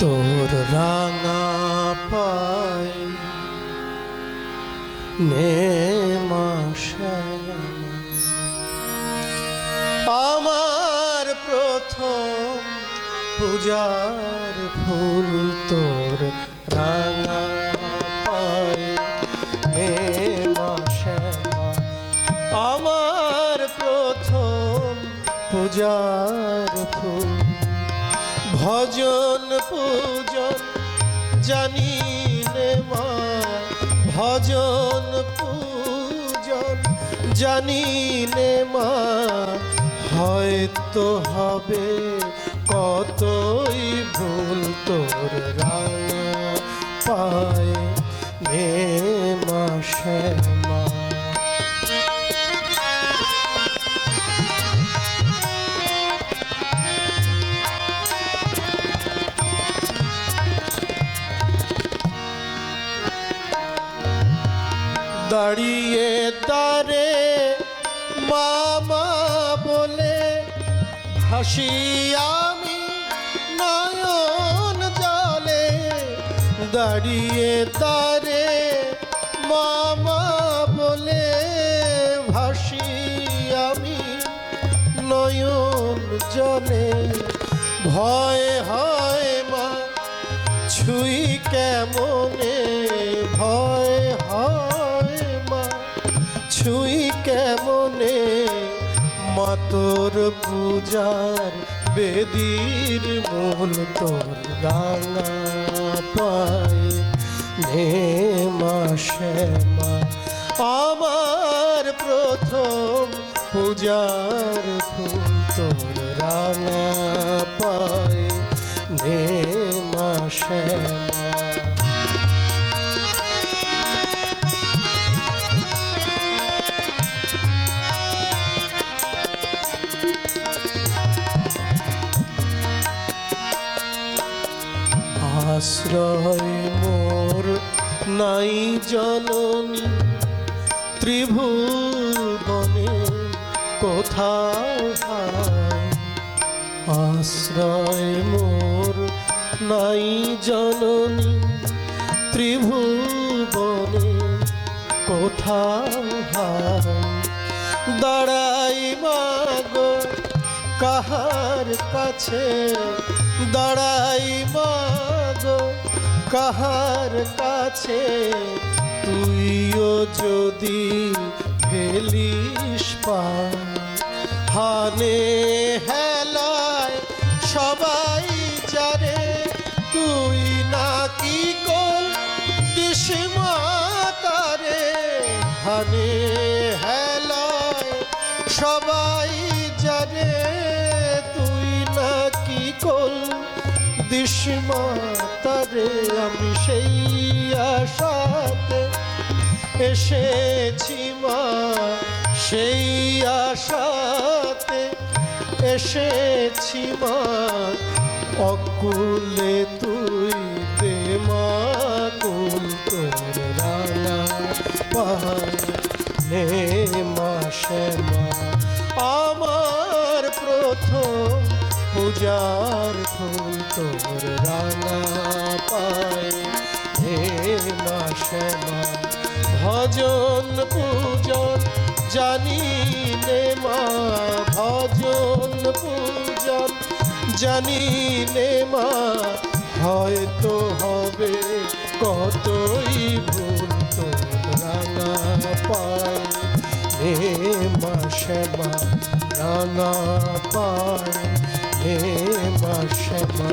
তোর রাঙা পাই নে আমার প্রথম পূজার ফুল তোর রাঙা প্রথম পূজার ফুল। ভজন পূজন জানি নে মা, ভজন পূজন জানি নে মা, হয়তো হবে কতই ভুল তোর রাঙা পায় নে মা শ্যামা। দাঁড়িয়ে তারে মামা বলে, হাসি আমি নয়ন জলে দাঁড়িয়ে তারে মামা বলে ভাসি আমি নয়ন জলে ভয় হয় মা, ছুই কেমনে ভয় ছুই কেমনে? মাতর পূজার বেদির মূল তোর রাঙা পায়। নে মা আমার প্রথম পূজার ফুল তোর রাঙা পায়। নে মা আশ্রয় মোর নাই জননী। ত্রিভুবনে কোথাও আশ্রয় মোর নাই জননী। ত্রিভুবনে কোথাও দাঁড়াই মাগো কাহার কাছে দাঁড়াই মাগো, কাহার কাছে তুইও যদি ফেলিস পা। হানে হেলায় সবাই চারে তুই নাকি দিস মাতারে হানে হেলায় সবাই দিস মাতারে আমি সেই আশাতে এসেছি মা সেই আশাতে এসেছি মা। অকুলে তুই পূজার ফুল তোর রানা পায়। হে মা শ্যামা, ভজন পূজন জানি নে মা, ভজন পূজন জানি নে মা, হয়তো হবে কতই ভুল তোর রাঙা পায়। হে মা শ্যামা রাঙা পায়। হে মা শ্যামা